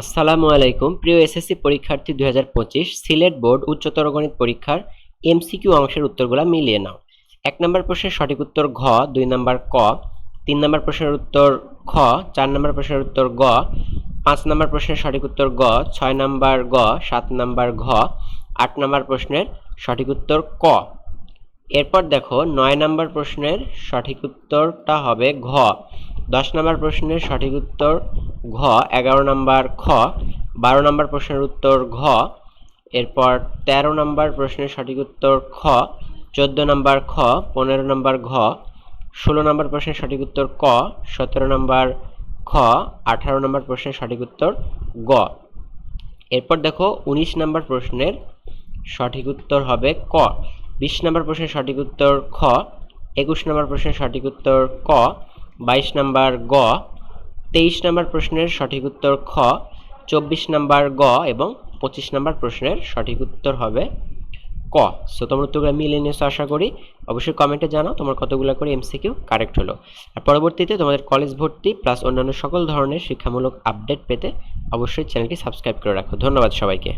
আসসালামু আলাইকুম। প্রিয় এসএসসি পরীক্ষার্থী দু হাজার পঁচিশ, সিলেট বোর্ড উচ্চতর গণিত পরীক্ষার এমসিকিউ অংশের উত্তরগুলো মিলিয়ে নাও। এক নম্বর প্রশ্নের সঠিক উত্তর ঘ, দুই নম্বর ক, তিন নম্বর প্রশ্নের উত্তর খ চার নম্বর প্রশ্নের উত্তর গ, পাঁচ নম্বর প্রশ্নের সঠিক উত্তর গ, ছয় নম্বর গ, সাত নম্বর ঘ, আট নম্বর প্রশ্নের সঠিক উত্তর ক। এরপর দেখো, নয় নম্বর প্রশ্নের সঠিক উত্তরটা হবে ঘ, দশ নম্বর প্রশ্নের সঠিক উত্তর ঘ, এগারো নম্বর খ, বারো নম্বর প্রশ্নের উত্তর ঘ, এরপর তেরো নম্বর প্রশ্নের সঠিক উত্তর খ, চোদ্দ নম্বর খ, পনেরো নম্বর ঘ, ষোলো নম্বর প্রশ্নের সঠিক উত্তর ক, সতেরো নম্বর খ, আঠারো নম্বর প্রশ্নের সঠিক উত্তর গ। এরপর দেখো উনিশ নম্বর প্রশ্নের সঠিক উত্তর হবে ক। বিশ নম্বর প্রশ্নের সঠিক উত্তর খ, একুশ নম্বর প্রশ্নের সঠিক উত্তর ক, বাইশ নম্বর গ তেইশ নম্বর প্রশ্নের সঠিক উত্তর খ, চব্বিশ নম্বর গ এবং পঁচিশ নম্বর প্রশ্নের সঠিক উত্তর হবে ক। সো তোমরা উত্তরগুলো মিলিয়ে নিয়েছো, আশা করি। অবশ্যই কমেন্টে জানাও তোমার কতগুলো করে এমসিকিউ কারেক্ট হলো। আর পরবর্তীতে তোমাদের কলেজ ভর্তি প্লাস অন্যান্য সকল ধরনের শিক্ষামূলক আপডেট পেতে অবশ্যই চ্যানেলটি সাবস্ক্রাইব করে রাখো। ধন্যবাদ সবাইকে।